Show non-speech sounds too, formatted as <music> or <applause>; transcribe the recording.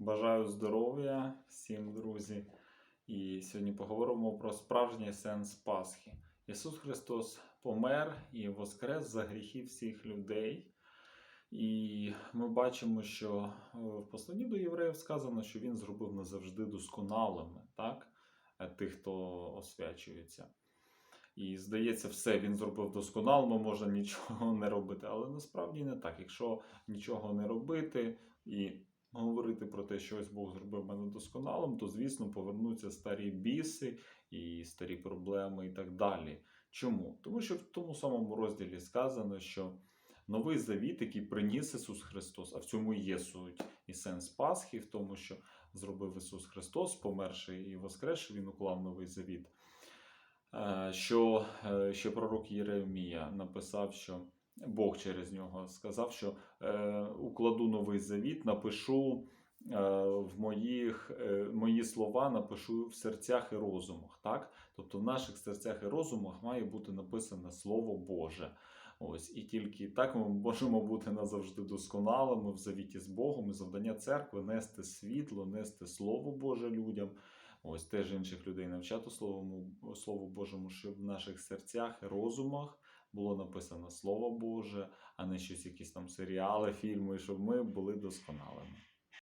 Бажаю здоров'я всім, друзі. І сьогодні поговоримо про справжній сенс Пасхи. Ісус Христос помер і воскрес за гріхи всіх людей. І ми бачимо, що е, в посланні до євреїв сказано, що Він зробив назавжди досконалими, так? Е, тих, хто освячується. І здається, все він зробив досконало, можна нічого <laughs> не робити. Але насправді не так. Якщо нічого не робити і говорити про те, що ось Бог зробив мене досконалим, то звісно повернуться старі біси і старі проблеми і так далі. Чому? Тому що в тому самому розділі сказано, що новий завіт, який приніс Ісус Христос, а в цьому є суть і сенс Пасхи, в тому, що зробив Ісус Христос, померши і воскресши, Він уклав новий завіт. Е, Що е, ще пророк Єремія написав, що Бог через нього сказав, що е, укладу новий завіт, напишу е, в моїх е, мої слова напишу в серцях і розумах. Так? Тобто в наших серцях і розумах має бути написане Слово Боже. Ось і тільки так ми можемо бути назавжди досконалими в завіті з Богом і завдання церкви нести світло, нести Слово Боже людям. Ось теж інших людей навчати Словому, Слову Божому, щоб в наших серцях і розумах було написано Слово Боже, а не щось якісь там серіали, фільми, щоб ми були досконалими.